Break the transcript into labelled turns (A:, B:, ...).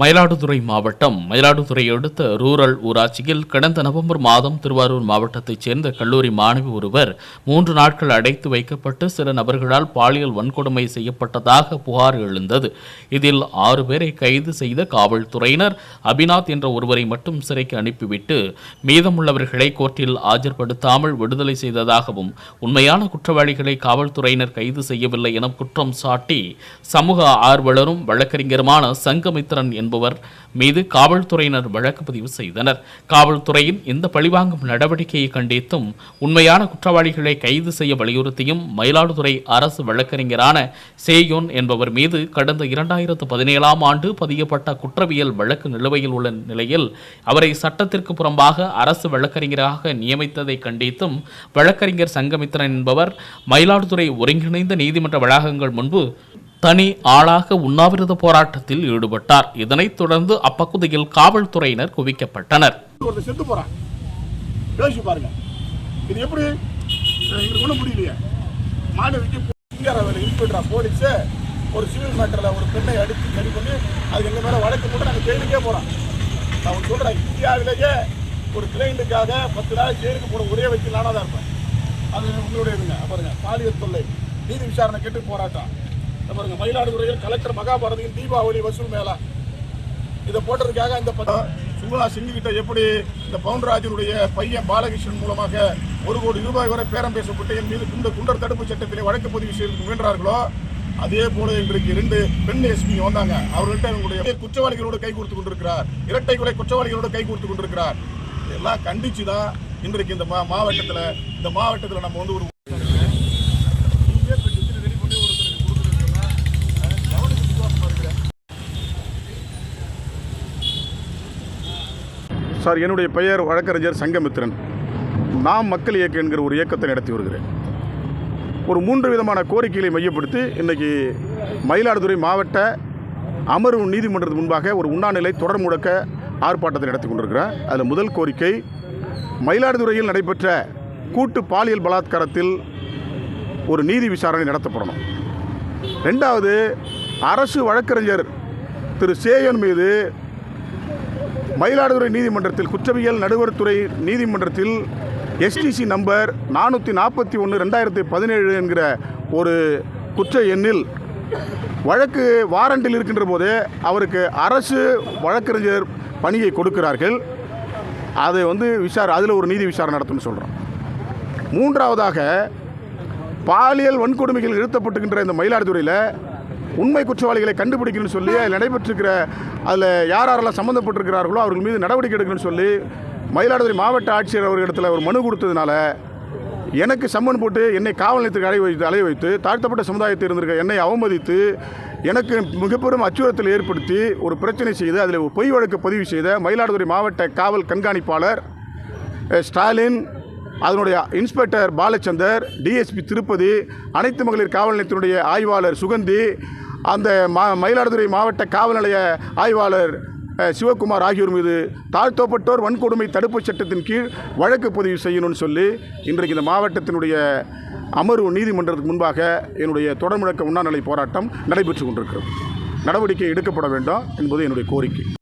A: மயிலாடுதுறை மாவட்டம். மயிலாடுதுறை அடுத்த ரூரல் ஊராட்சியில் கடந்த நவம்பர் மாதம் திருவாரூர் மாவட்டத்தைச் சேர்ந்த கல்லூரி மாணவி ஒருவர் மூன்று நாட்கள் அடைத்து வைக்கப்பட்டு சில நபர்களால் பாலியல் வன்கொடுமை செய்யப்பட்டதாக புகார் எழுந்தது. இதில் ஆறு பேரை கைது செய்த காவல்துறையினர் அபிநாத் என்ற ஒருவரை மட்டும் சிறைக்கு அனுப்பிவிட்டு மீதமுள்ளவர்களை கோர்ட்டில் ஆஜர்படுத்தாமல் விடுதலை செய்ததாகவும் உண்மையான குற்றவாளிகளை காவல்துறையினர் கைது செய்யவில்லை என குற்றம் சாட்டி சமூக ஆர்வலரும் வழக்கறிஞருமான சங்கமித்திரன் என்பவர் மீது காவல்துறையினர் வழக்கு பதிவு செய்தனர். காவல்துறையின் இந்த பழிவாங்கும் நடவடிக்கையை கண்டித்தும் உண்மையான குற்றவாளிகளை கைது செய்ய வலியுறுத்தியும் மயிலாடுதுறை அரசு வழக்கறிஞரான சேயோன் என்பவர் மீது கடந்த இரண்டாயிரத்து பதினேழாம் ஆண்டு பதியப்பட்ட குற்றவியல் வழக்கு நிலுவையில் உள்ள நிலையில் அவரை சட்டத்திற்கு புறம்பாக அரசு வழக்கறிஞராக நியமித்ததை கண்டித்தும் வழக்கறிஞர் சங்கமித்திரன் என்பவர் மயிலாடுதுறை ஒருங்கிணைந்த நீதிமன்ற வளாகங்கள் முன்பு தனி ஆளாக உண்ணாவிரத போராட்டத்தில் ஈடுபட்டார். இதனைத் தொடர்ந்து அப்பகுதியில் காவல்துறையினர் குவிக்கப்பட்டனர்.
B: யோசிச்சு பாருங்க. இது எப்படி? ஒரு சிவில் மேட்டரில் ஒரு பெண்ணை அடித்து சரி பண்ணி அது எங்கள் மேலே வழக்கு போட்டு நாங்கள் ஜெயிலுக்கே போகிறோம் நான் சொல்கிறேன் இந்தியாவிலேயே ஒரு கிளைண்ட்டுக்காக பத்து நாள் ஜெயிலுக்கு போட ஒரே வச்சு நானாக தான் இருப்பேன். அது உங்களுடைய இதுங்க பாலியல் தொல்லை. நீதி விசாரணை கேட்டு போராட்டம். பாருங்க மயிலாடுதுறையில் கலெக்டர் மகாபாரதியின் தீபாவளி வசூல் மேலா இதை போட்டதுக்காக இந்த படம் சுகுணா சிங்கு கிட்ட எப்படி இந்த பவுன்ராஜனுடைய பையன் பாலகிருஷ்ணன் மூலமாக ஒரு கோடி ரூபாய் வரை பேரம் பேசப்பட்டு என் மீது குண்டர் குண்டர் தடுப்பு சட்டத்திலே வழக்கு பதிவு செய்து முயன்றார்களோ அதே போல இன்றைக்கு இரண்டு பெண் எஸ்பி வந்தாங்க. அவர்கள்ட்ட அவங்களுடைய குற்றவாளிகளோடு கை கொடுத்து கொண்டிருக்கிறார். இரட்டை கொலை குற்றவாளிகளோடு கை கொடுத்து கொண்டிருக்கிறார். இதெல்லாம் கண்டிச்சு தான் இன்றைக்கு இந்த மா மாவட்டத்தில் இந்த மாவட்டத்தில் நம்ம வந்து ஒரு சார் என்னுடைய பெயர் வழக்கறிஞர் சங்கமித்திரன். நாம் மக்கள் இயக்கம் என்கிற ஒரு இயக்கத்தை நடத்தி வருகிறேன். ஒரு மூன்று விதமான கோரிக்கைகளை மையப்படுத்தி இன்றைக்கி மயிலாடுதுறை மாவட்ட அமர்வு நீதிமன்றத்து முன்பாக ஒரு உண்ணாநிலை தொடர் முடக்க ஆர்ப்பாட்டத்தை நடத்தி கொண்டிருக்கிறேன். அதில் முதல் கோரிக்கை மயிலாடுதுறையில் நடைபெற்ற கூட்டு பாலியல் பலாத்காரத்தில் ஒரு நீதி விசாரணை நடத்தப்படணும். ரெண்டாவது அரசு வழக்கறிஞர் திரு சேயன் மீது மயிலாடுதுறை நீதிமன்றத்தில் குற்றவியல் நடுவர்துறை நீதிமன்றத்தில் எஸ்டிசி நம்பர் நானூற்றி நாற்பத்தி ஒன்று ரெண்டாயிரத்தி பதினேழு என்கிற ஒரு குற்ற எண்ணில் வழக்கு வாரண்டில் இருக்கின்ற போது அவருக்கு அரசு வழக்கறிஞர் பணியை கொடுக்கிறார்கள். அதை வந்து விசார அதில் ஒரு நீதி விசாரணை நடத்தும்னு சொல்கிறோம் மூன்றாவதாக பாலியல் வன்கொடுமைகள் நிறுத்தப்பட்டுகின்ற இந்த மயிலாடுதுறையில் உண்மை குற்றவாளிகளை கண்டுபிடிக்கணும்னு சொல்லி அதில் நடைபெற்றிருக்கிற அதில் யார் யாரெல்லாம் சம்மந்தப்பட்டிருக்கிறார்களோ அவர்கள் மீது நடவடிக்கை எடுக்கணும்னு சொல்லி மயிலாடுதுறை மாவட்ட ஆட்சியர் அவர்களிடத்தில் ஒரு மனு கொடுத்ததுனால எனக்கு சம்மன் போட்டு என்னை காவல் நிலையத்துக்கு அலை வைத்து அலைய வைத்து தாழ்த்தப்பட்ட சமுதாயத்தில் இருந்திருக்க என்னை அவமதித்து எனக்கு மிகப்பெரும் அச்சுறுத்தல் ஏற்படுத்தி ஒரு பிரச்சனை செய்து அதில் பொய் வழக்கு பதிவு செய்த மயிலாடுதுறை மாவட்ட காவல் கண்காணிப்பாளர் ஸ்டாலின் அதனுடைய இன்ஸ்பெக்டர் பாலச்சந்தர் டிஎஸ்பி திருப்பதி அனைத்து மகளிர் காவல் நிலையத்தினுடைய ஆய்வாளர் சுகந்தி அந்த மா மயிலாடுதுறை மாவட்ட காவல் நிலைய ஆய்வாளர் சிவகுமார் ஆகியோர் மீது தாழ்த்தப்பட்டோர் வன்கொடுமை தடுப்புச் சட்டத்தின் கீழ் வழக்கு பதிவு செய்யணும்னு சொல்லி இன்றைக்கு இந்த மாவட்டத்தினுடைய அமர்வு நீதிமன்றத்துக்கு முன்பாக என்னுடைய தொடர் முழக்க உண்ணாநிலை போராட்டம் நடைபெற்று கொண்டிருக்கிறது. நடவடிக்கை எடுக்கப்பட வேண்டும் என்பது என்னுடைய கோரிக்கை.